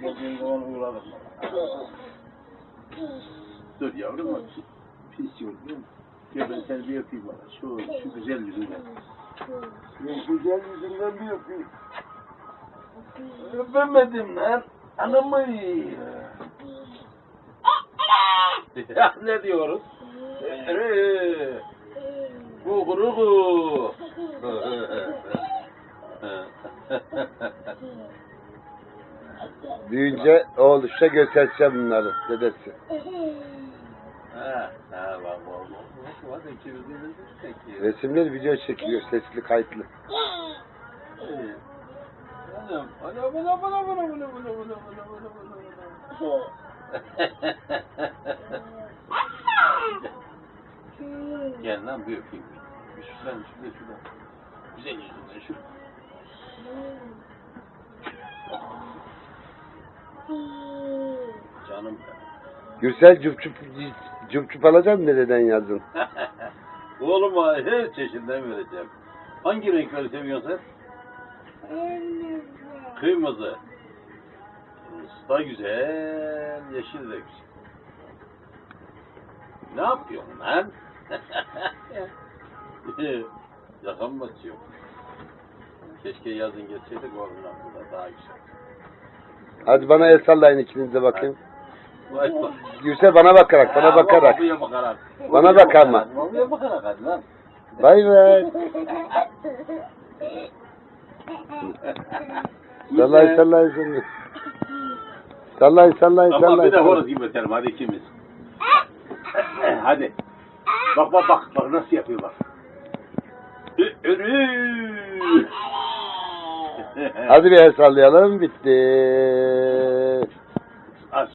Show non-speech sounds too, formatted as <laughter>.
geldiğin zaman uğradım. Dur yavrum bak. Pis yok değil mi? Gel ben seni bir öpeyim bana. Şu, şu güzel yüzünden. Ya güzel yüzünden bir öpeyim. Öpemedim lan. Anamı. Ya <laughs> ne diyoruz? Eee. <laughs> Büyüyünce oğul göstereceğim bunları dedesi. Resimler video çekiliyor, sesli kayıtlı. Gel lan bir öpeyim. Bir şuradan, şuradan, şuradan. Güzel yüzünden şuradan. Canım Gürsel cupçup cupçup alacağım nereden yazdın? <laughs> Oğluma her çeşidinden vereceğim. Hangi renkleri seviyorsun sen? Kırmızı. Da güzel, yeşil de güzel. Ne yapıyorsun lan? <laughs> Yakan batıyor. Keşke yazın geçseydik oradan burada daha güzel. Hadi bana el sallayın ikiniz de bakayım. Vay Gürsel bana bakarak, bana bakarak. Bana bak ama. Babuya bakarak hadi lan. Bay bay. Sallay sallay sallay. Sallay sallay Ama sallay. bir de horoz gibi öterim hadi ikimiz. <laughs> hadi. Bak bak bak bak nasıl yapıyor bak. Hadi bir el sallayalım bitti.